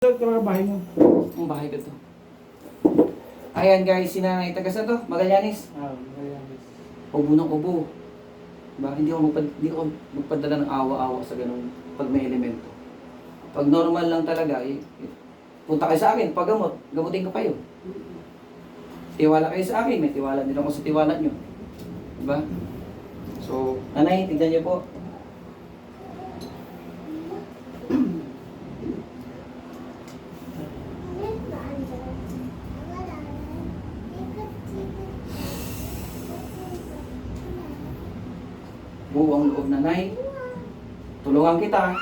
Saan ka mga bahay mo? Ang bahay ko to. Ayan guys, si Nanay taga saan to? Magallanes. Ah, ayan. Ubo ng ubo. Diba? Hindi ako, magpad, hindi ako magpadala ng awa-awa sa ganung pag may elemento. Pag normal lang talaga, eh, eh, punta kayo sa akin, paggamot, gamutin ko kayo. Tiwala kayo sa akin, may tiwala din ako sa tiwala nyo. Diba? So, nanay, tignan nyo po. Nanay. Tulungan kita.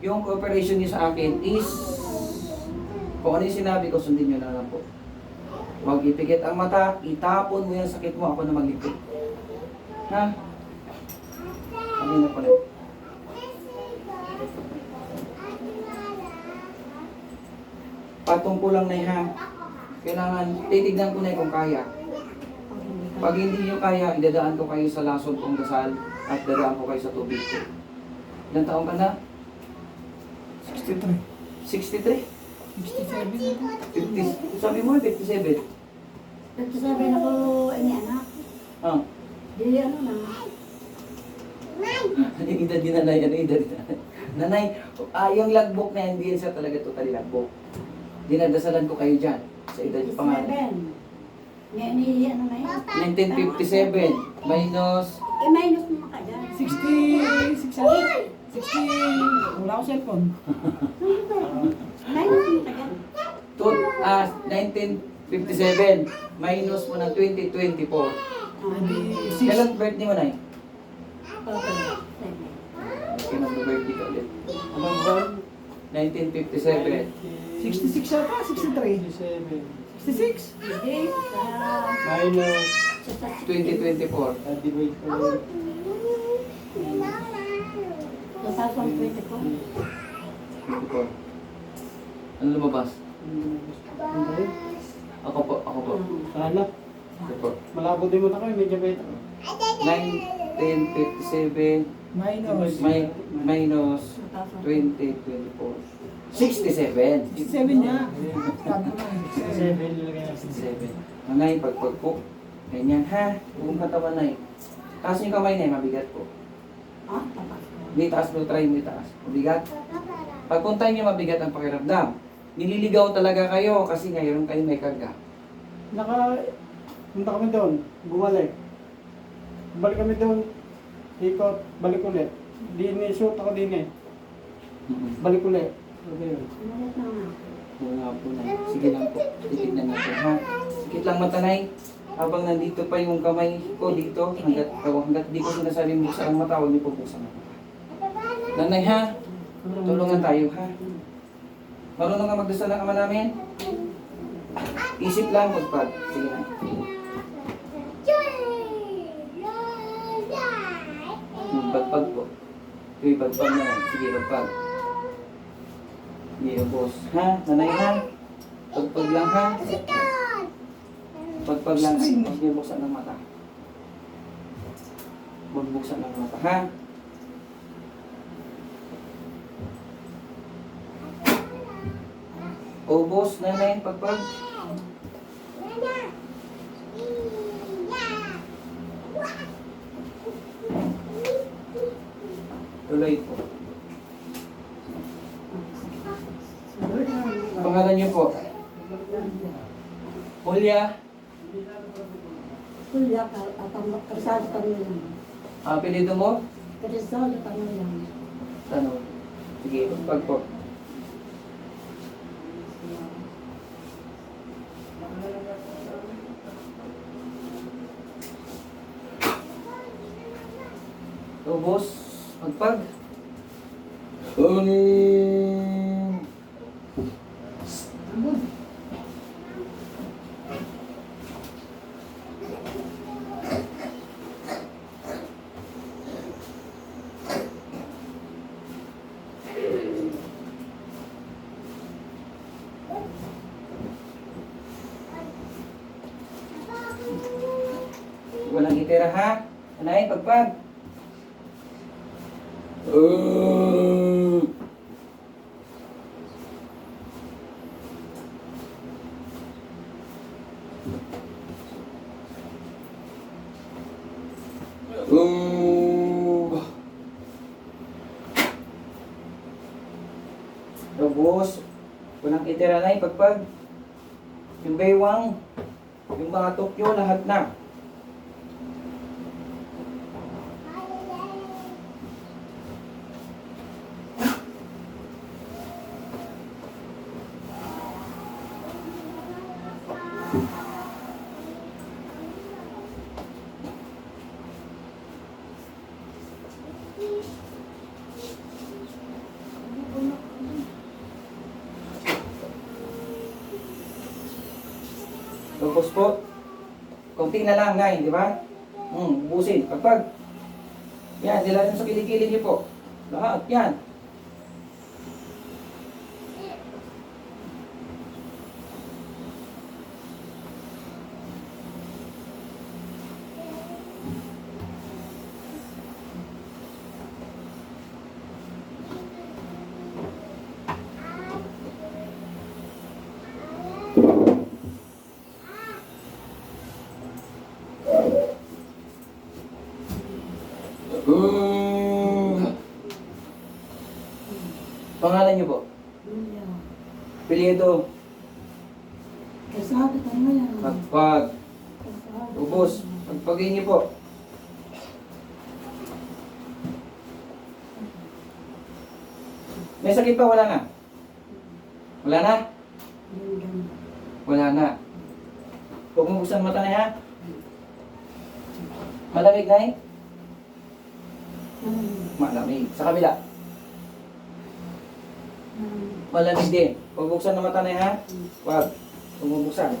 Yung cooperation niyo sa akin is kung ano yung sinabi ko, sundin niyo na lang po. Huwag ipikit ang mata, itapon mo yung sakit mo, ako na maglipit. Ha? Kami na pala. Patungko lang na ha. Kailangan, titignan ko na kung kaya. Pag hindi nyo kaya, idadaan ko kayo sa lason kong dasal at dadaan ko kayo sa tubig ko. Ilan taong ka na? 63. 63? 67. 50? Sabi mo, 57. Nagsasabi na ko, ini anak, Ah, di ano na, ano yung edad ni nanay? Ano yung edad ni nanay? Nanay, ah, yung logbook na yan, hindi siya talaga totally logbook. Dinadasalan ko kayo dyan sa edad yung pangalan. seven. Nga ni ano na yun. 1957 minus Eh, minus mo ka dyan. 60, 60, 60, wala akong cellphone. Minus mo ka dyan. to, ah, 1957 minus mo ng 2024. Ah, Hindi, Kailan birthday mo? Okay. Seven. Okay, mag-birthday ka ulit. Anong buwan? 1957. 66 yata, 63. 66. Hindi, sa... Minus, sa sa 2024. uh, divide ko lang. 2024. 24. Ano lumabas? Ako po, ako po. Sana. Ako. Malabo din mo na kayo, medyo better. 1957 Minus. may, minus 2024. 67. 67 niya. Sabi ko na, 67. Seven, nilagay na 67. Nanay, pagpag po. Ganyan ha. Buong katawan na Taas yung kamay na mabigat po. Ah, tapas ko. Hindi taas mo, try mo itaas. Mabigat. Pagpunta niyo mabigat ang pakiramdam. Nililigaw talaga kayo kasi ngayon kayo may karga. Naka, punta kami doon, bumalik. Balik kami doon, ikot, balik ulit. Di ni shoot ako din eh. Balik ulit. Okay yun. Umalit na nga. Wala po na. Sige lang po. Titignan natin ha. Sikit lang matanay. Habang nandito pa yung kamay ko dito, hanggat, oh, hanggat di ko sinasabi buksan ang mata, huwag niyo po buksan ang mata. Nanay ha, tulungan tayo ha. Marunong ka magdasal ng ama namin? Isip lang, magpag. Sige na. Bagpag po. Yung bagpag na lang. Sige, bagpag. Boss. Ha? Nanay ha? Pagpag lang ha? Pagpag lang. Huwag niyo buksan ng mata. Huwag buksan ng mata ha? O boss, nanay, pagpag. Tuloy po. Pangalan niyo po? Julia? Kulya ka, at ang. Apelido mo? Kasal pa nila. Ano? Sige, pag po. So, boss, magpag. Um, titira ha. Anay, pagpag. Uh. Walang itira na ipagpag. Yung baywang, yung mga Tokyo, lahat na. Tapos po, konti na lang, nay, di ba? Hmm, busin. Pagpag. Yan, nilalim sa kilikili niyo po. Lahat, yan. Pangalan niyo po? Luya. Piliedo. Kasado kami yan. Pagpag. Kasado. Ubos. Pagpagin niyo po. May sakit pa? Wala na? Wala na? Wala na. Huwag mo buksan mata na ha. Malamig na eh? Malamig. Sa kabila. Malamig din. Huwag buksan na mata na ha. Huwag. Huwag mo buksan.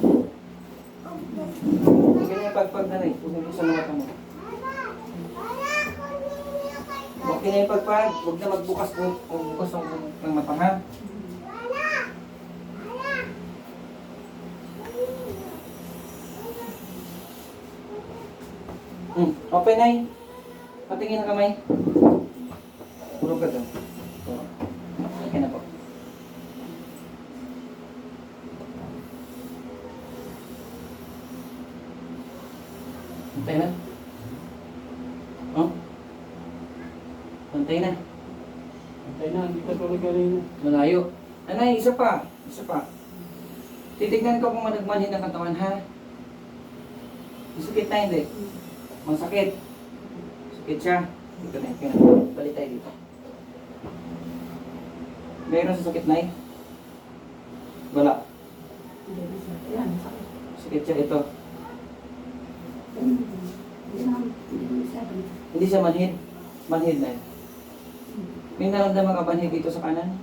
Hindi ganyan pagpag na eh. Huwag mo buksan na mata mo. Okay na yung pagpag. Huwag na magbukas. Huwag bukas ng, ng mata ha. Hmm. Open na eh. Patingin ang kamay. Puro ka doon. Okay na po. Pantay na. Oh? Pantay na. Antay na, hindi ka tulog kanina. Malayo. Anay, isa pa. Isa pa. Titignan ko kung managmanhin ng katawan, ha? Masakit na hindi. Masakit. Sakit siya. Dito na. Kaya Balik tayo dito. Meron sa sakit na eh. Wala. Sakit. Siya ito. Hindi siya manhid. Manhid na eh. May naramdaman ka manhid dito sa kanan?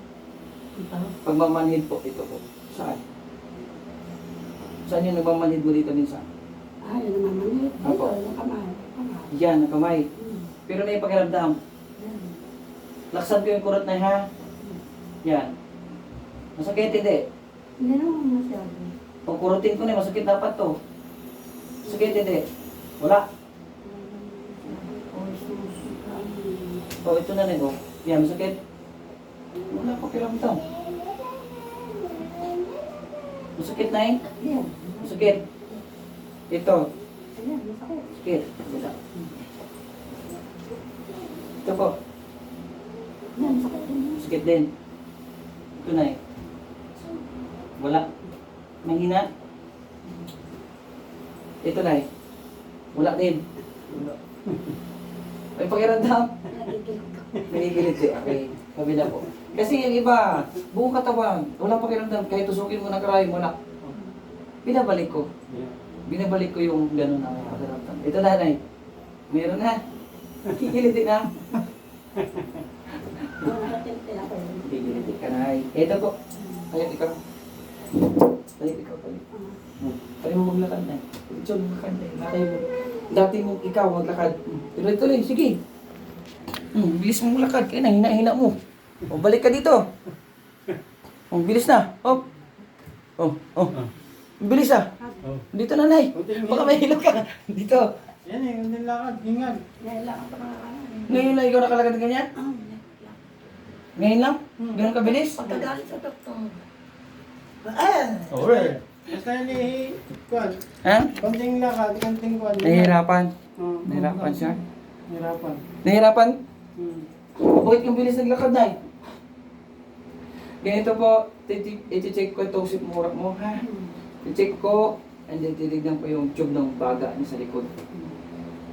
Ito. Pag mamanhid po, ito po. Saan? Saan yung nagmamanhid mo dito minsan? Ah, yun naman manit. Dito, Apo. yung kamay. Kamay. Yan, na kamay. Hmm. Pero may pakiramdam. Yan. Laksan ko yung kurot na ha? Yan. Masakit hindi. Hindi naman masyado. Pag kurutin ko na, masakit dapat to. Masakit hindi. Wala. Oh, ito na rin, oh. Yan, masakit. Wala pakiramdam. Masakit na eh. Yan. Masakit. Ito. Ayan, masakit. Sakit. Wala. Ito po. Yan, sakit din. Sakit din. Ito na eh. Wala. Mahina. Ito na eh. Wala din. Wala. May pakiramdam. Nagigilid eh. Okay. Kabila po. Kasi yung iba, buong katawan, wala pakiramdam. Kahit tusukin mo ng karay, wala. Binabalik ko. Binabalik ko yung gano'n na pakiramdam. Ito nanay. Meron na. Kikilitin na. Kikilitin ka na. Ito po. Ayun, ikaw. Balik ikaw, balik. Ah. Tayo mo maglakad na. Ito mo maglakad na. Natay mo. Dati mo ikaw maglakad. Tuloy-tuloy, sige. Hmm, bilis mo maglakad. Kaya na, hina-hina mo. O, balik ka dito. O, bilis na. Hop. Oh, oh. Bilis ah. Oh. Dito na, Nay. Baka may hilot ka. Dito. Yan eh, hindi lakad, hingal. Kailangan pa ano. Ngayon lang ikaw nakalagad na ganyan? Ah, Ngayon lang? Ganun kabilis? Pagkagalit sa doktor. Alright. Basta yun eh, kuwan. Ha? Konting lakad, konting kuwan. Nahihirapan. Oo. Nahihirapan siya. Nahihirapan. Nahihirapan? Hmm. Bakit kang bilis naglakad, Nay? Ganito po, iti-check ko itong sikmura mo, ha? I-check ko, and then titignan ko yung tube ng baga niya sa likod.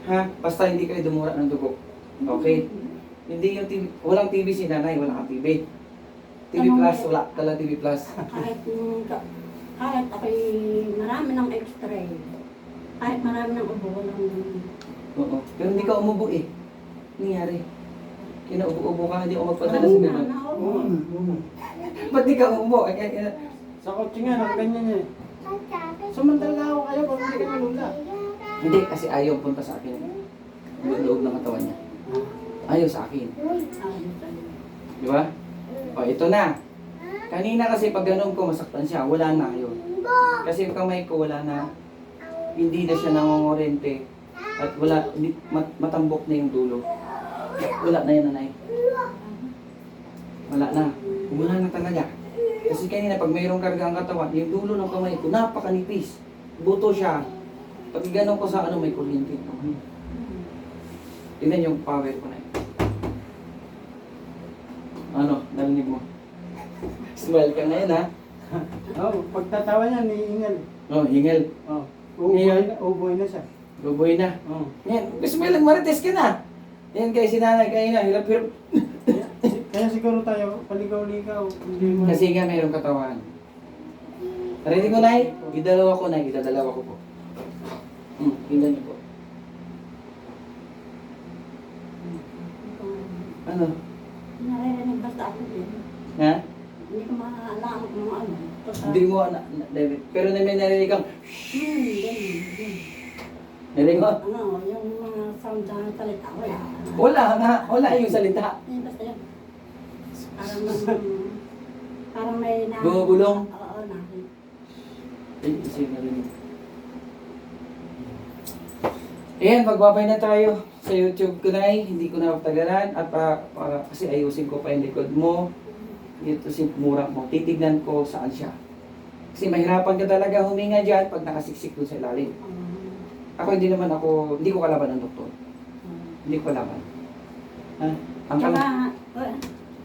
Ha? Basta hindi kayo dumura ng dugo. Okay? Hindi yung TV, walang TV si nanay, wala kang TV. TV Anong Plus, wala kala TV Plus. Kahit, ka- kahit ako'y marami ng x-ray. Kahit marami ng ubo, walang Oo. Pero hindi ka umubo eh. Nangyari. Kinaubo-ubo ka, hindi ako magpadala sa ganun. naubo. Ba't di ka umubo? Ay, ay, ay. Sa kotse nga, nakaganyan niya eh. Samantala ako kayo pag hindi ka nalula. Hindi, kasi ayaw punta sa akin. Yung loob ng katawan niya. Ayaw sa akin. Di ba? O, ito na. Kanina kasi pag ganun ko, masaktan siya. Wala na yun. Kasi yung kamay ko, wala na. Hindi na siya nangongorente. At wala, matambok na yung dulo. Wala na yan, nanay. Wala na. Wala na talaga. Kasi kanina, pag mayroong karga ang katawan, yung dulo ng kamay ko, napakanipis. Buto siya. Pag ganun ko sa ano, may kuryente. Tingnan yung power ko na yun. Ano, narinig mo? Smile ka ngayon ha? Oh, pagtatawa niya, niingal. Oh, hingal. Oh, uboy na, uboy na siya. Luboy na. Oh. Yan, gusto mo lang marites ka na. Yan kay sinanay kayo na, hirap-hirap. Kaya siguro tayo, paligaw-ligaw. Hindi mo. Kasi nga mayroong katawan. Narinig mo, Nay? Idalawa ko, Nay. Idadalawa ko po. Hmm, tingnan niyo po. Ano? Ako din. Ha? Hindi ko maalam kung ano. Basta- Hindi mo, na, na, David. Pero na may narinig kang, Hmm, ganun, ganun. narinig mo? Ano, yung mga sound na salita, wala. Wala na, wala yung salita. Eh, basta yun. Parang, parang may na... Bumubulong? Oo, nakin. Ay, kasi narinig. Ayan, magbabay na tayo sa YouTube ko na Hindi ko na pagtagalan at pa, para, kasi ayusin ko pa yung likod mo. Ito si mura mo. Titignan ko saan siya. Kasi mahirapan ka talaga huminga dyan pag nakasiksik doon sa ilalim. Ako hindi naman ako, hindi ko kalaban ng doktor. Hindi ko kalaban. Ha? Ang Tsaka, kalaban. uh,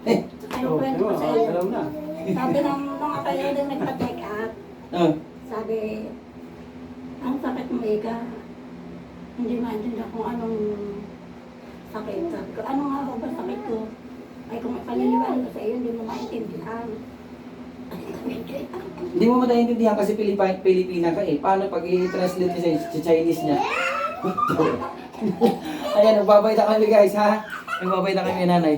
Eh, Oh, kwento ko. Alam na. Sabi ng mga kayo din nagpa-check up, ah, sabi, ang sakit mo, Ika, hindi maintindihan kung anong sakit. Sabi ko, ano nga ba sakit ko? Ay, kung ipaliliwanag ko sa iyo, hindi mo maintindihan. Hindi mo mataintindihan kasi Pilipina, Pilipina ka eh. Paano pag i-translate sa, sa Chinese niya? Ayan, nagbabay na kami guys ha. Nagbabay na kami nanay.